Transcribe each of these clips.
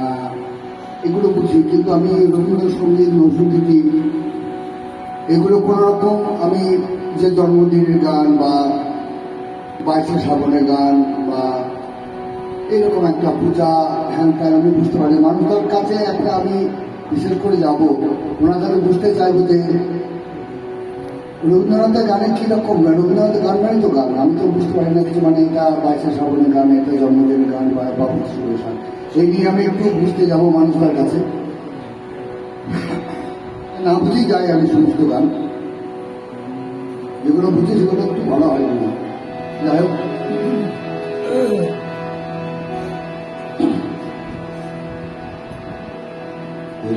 না এগুলো বুঝি, কিন্তু আমি রবীন্দ্রসঙ্গীত নজরুলগীতি এগুলো কোনো রকম আমি যে জন্মদিনের গান বা বাইশে শ্রাবণের গান বা এরকম একটা পূজা, হ্যান ত্যান আমি বুঝতে পারি মানুষের কাছে একটা আমি বিশেষ করে যাব। ওনার কাছে বুঝতে চাইব যে রবীন্দ্রনাথের গানে কীরকম গান রবীন্দ্রনাথের গান মানে তো গান। আমি তো বুঝতে পারি না কিছু। মানে এটা বাইশে শ্রাবণের গান এটা জন্মদিনের গান বা গান। এই নিয়ে আমি একটু বুঝতে যাব মানুষের কাছে। না বুঝেই যাই আমি সমস্ত গান। যেগুলো বুঝি সেগুলো একটু ভালো হয় না। যাই হোক।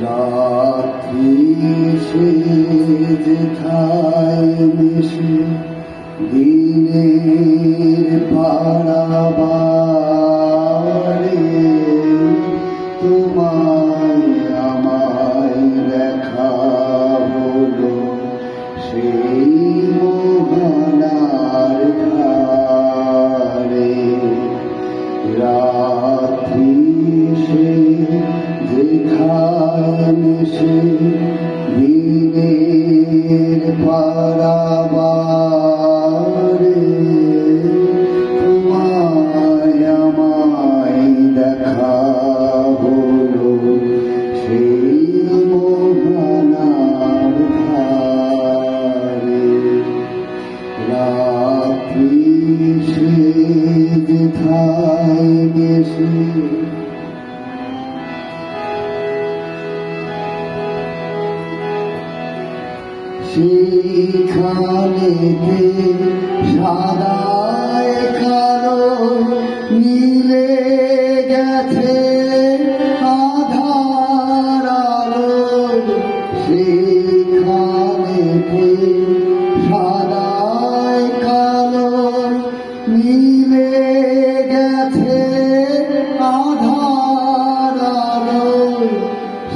রাত্রি সে মিশে দিনের পাড়াবারে সেইখানেতে সাদায়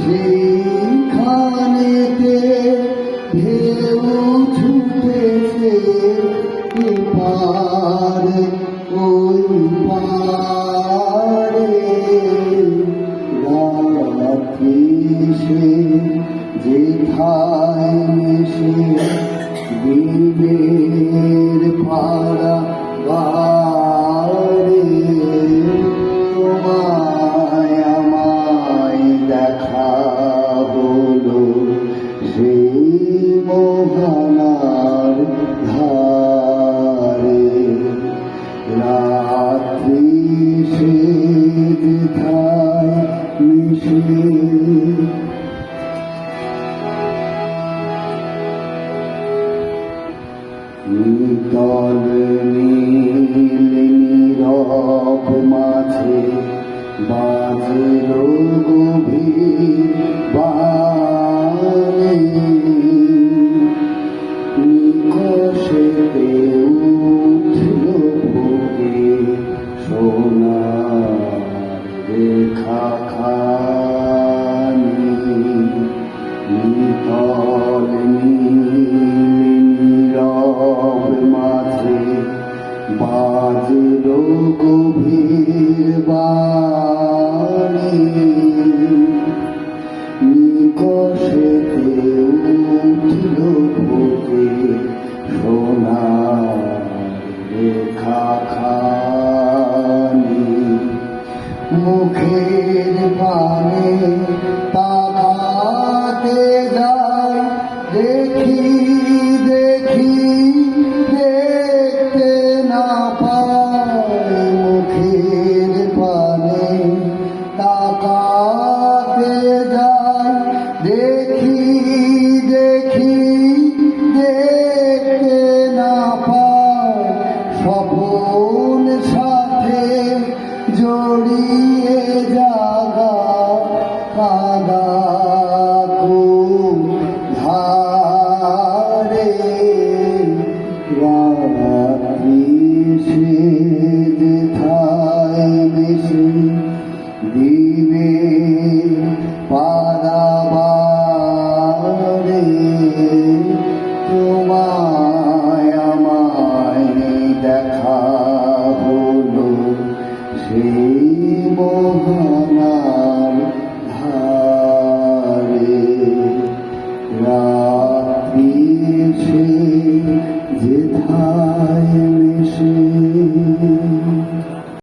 সেইখানেতে ঢেউ ছুটেছে পারে ওই পারে সে যেথায় মিশে দিনের নিতল নীল নীরব মাঝে বাজল